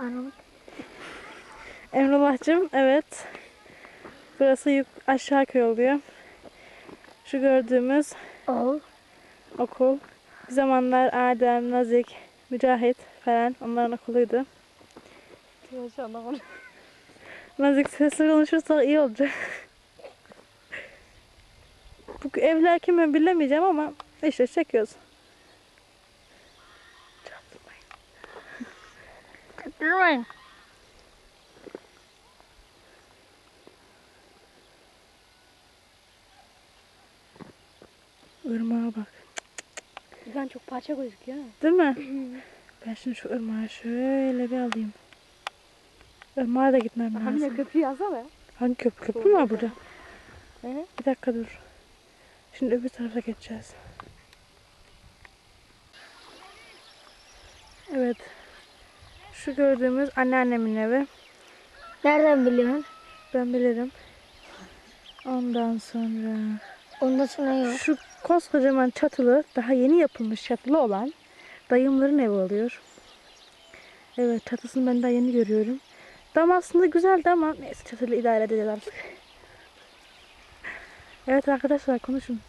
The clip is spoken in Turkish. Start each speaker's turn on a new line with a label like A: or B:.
A: Anam.
B: Emrullah'cığım evet. Burası yuk aşağı köy oluyor. Şu gördüğümüz
A: Ol.
B: okul. Bir zamanlar Adem, Nazik, Mücahit falan onların okuluydu. Nazik sesli konuşursak iyi olacak. Bu evler kimi bilemeyeceğim ama işte çekiyoruz.
A: Durmayın.
B: Irmağa bak.
C: Ben çok parça gözüküyor.
B: Değil mi? ben şimdi şu ırmağı şöyle bir alayım. Irmağa da gitmem lazım.
C: köprü yazsana.
B: Hangi köprü? Köprü mü var burada?
C: Hı.
B: Bir dakika dur. Şimdi öbür tarafa geçeceğiz. Evet. Şu gördüğümüz anneannemin evi.
A: Nereden biliyorsun?
B: Ben bilirim. Ondan sonra
A: Ondan sonra yok.
B: şu koskocaman çatılı, daha yeni yapılmış çatılı olan dayımların evi oluyor. Evet çatısını ben daha yeni görüyorum. Dam aslında güzeldi ama neyse çatıyla idare edeceğiz artık. Evet arkadaşlar konuşun.